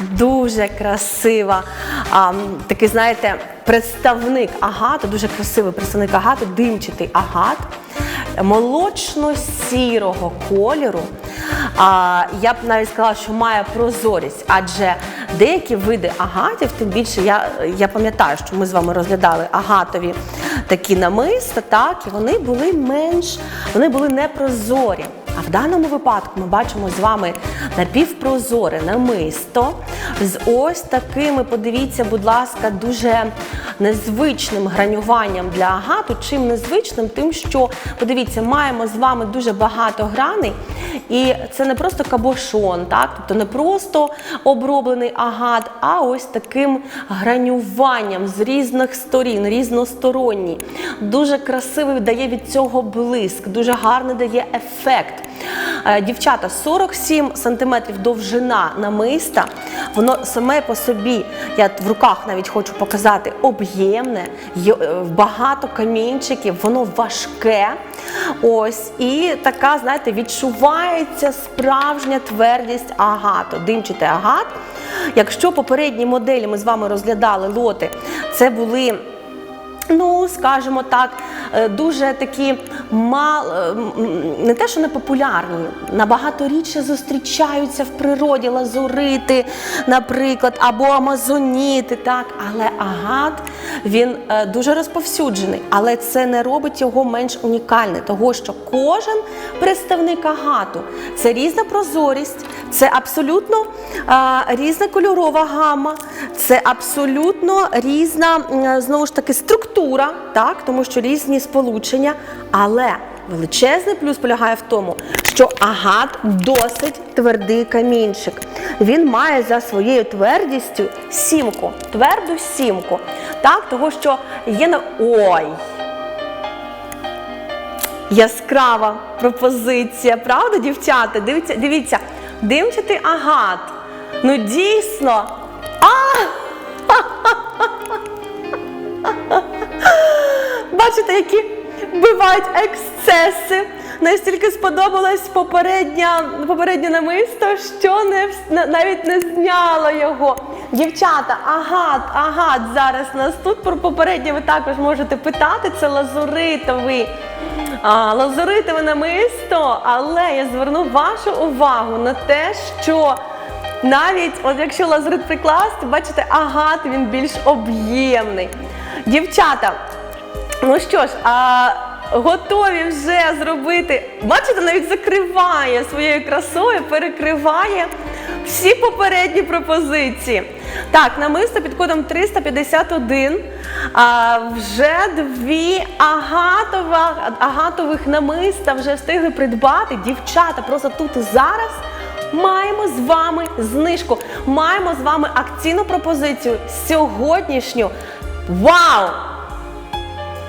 Дуже красива. А, такий, знаєте, представник агату, дуже красивий представник агату, димчатий агат молочно-сірого кольору. А, я б навіть сказала, що має прозорість, адже деякі види агатів, тим більше я, я пам'ятаю, що ми з вами розглядали агатові такі намиста, так, і вони були менш, вони були непрозорі. А в даному випадку ми бачимо з вами напівпрозоре намисто з ось такими, подивіться, будь ласка, дуже незвичним гранюванням для агату. Чим незвичним? Тим, що подивіться, маємо з вами дуже багато граней, і це не просто кабошон, так? тобто не просто оброблений агат, а ось таким гранюванням з різних сторін, різносторонній. Дуже красивий дає від цього блиск, дуже гарний дає ефект. Е, Дівчата, 47 см довжина намиста, воно саме по собі, я в руках навіть хочу показати, об'ємне, е, багато камінчиків, воно важке. Ось, і така, знаєте, відчувається справжня твердість агату, димчатий агат. Якщо попередні моделі ми з вами розглядали лоти, це були. Ну, скажімо так, е, дуже такі мал, е, не те, що не популярні, набагато рідше зустрічаються в природі лазурити, наприклад, або амазоніти, так, але агат він е, дуже розповсюджений, але це не робить його менш унікальним, того що кожен представник агату це різна прозорість, це абсолютно різна кольорова гама, це абсолютно різна знову ж таки структура, так, тому що різні сполучення, але величезний плюс полягає в тому, що агат досить твердий камінчик. Він має за своєю твердістю сімку, тверду сімку. Так, того що є на. Ой! Яскрава пропозиція, правда, дівчата? Дивіться, дивіться, димчатий агат. Ну дійсно. А! Бачите, які бувають ексцеси. Настільки сподобалось попередня, попереднє намисто, що не, навіть не зняла його. Дівчата, агат, агат зараз нас тут про попереднє ви також можете питати. Це лазуритовий. А, лазуритове намисто, але я зверну вашу увагу на те, що навіть от якщо лазурит прикласти, бачите, агат він більш об'ємний. Дівчата, Ну що ж, а готові вже зробити. Бачите, навіть закриває своєю красою, перекриває всі попередні пропозиції. Так, намисто під кодом 351. А, вже дві агатова, агатових намиста вже встигли придбати. Дівчата, просто тут і зараз. Маємо з вами знижку, маємо з вами акційну пропозицію сьогоднішню. Вау!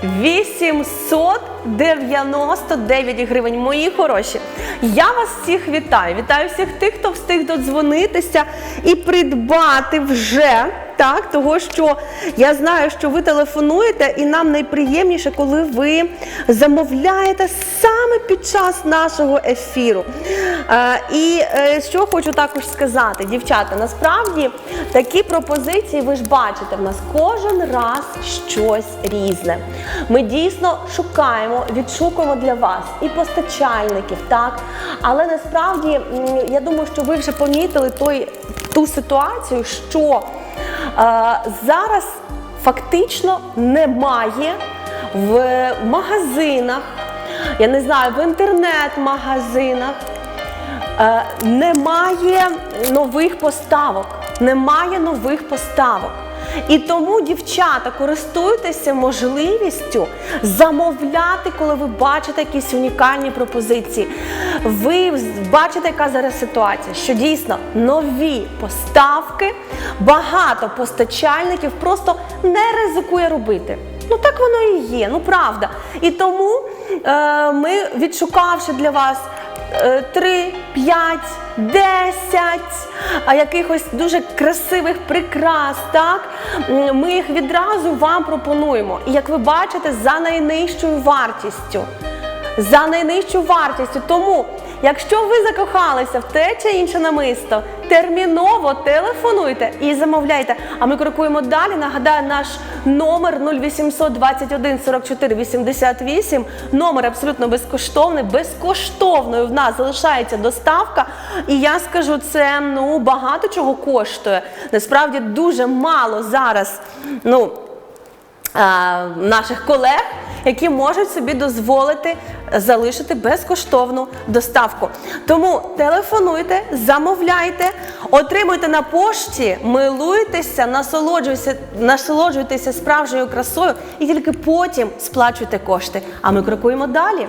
899 гривень, мої хороші. Я вас всіх вітаю. Вітаю всіх тих, хто встиг додзвонитися і придбати вже. Так, того що я знаю, що ви телефонуєте, і нам найприємніше, коли ви замовляєте саме під час нашого ефіру. Е, і е, що хочу також сказати, дівчата, насправді такі пропозиції ви ж бачите, в нас кожен раз щось різне. Ми дійсно шукаємо, відшукуємо для вас і постачальників, так. Але насправді я думаю, що ви вже помітили той, ту ситуацію, що зараз фактично немає в магазинах, я не знаю, в інтернет-магазинах е, немає нових поставок. Немає нових поставок. І тому, дівчата, користуйтеся можливістю замовляти, коли ви бачите якісь унікальні пропозиції. Ви бачите, яка зараз ситуація, що дійсно нові поставки, багато постачальників просто не ризикує робити. Ну так воно і є, ну правда. І тому ми, відшукавши для вас. 3, 5, 10 якихось дуже красивих прикрас, так? Ми їх відразу вам пропонуємо. І як ви бачите, за найнижчою вартістю. За найнижчу вартістю. Тому, Якщо ви закохалися в те чи інше намисто, терміново телефонуйте і замовляйте. А ми крокуємо далі. Нагадаю, наш номер 0800 21 44 88. Номер абсолютно безкоштовний. Безкоштовною в нас залишається доставка. І я скажу, це ну багато чого коштує. Насправді дуже мало зараз. Ну, наших колег, які можуть собі дозволити залишити безкоштовну доставку. Тому телефонуйте, замовляйте, отримуйте на пошті, милуйтеся, насолоджуйтеся, насолоджуйтеся справжньою красою і тільки потім сплачуйте кошти. А ми крокуємо далі.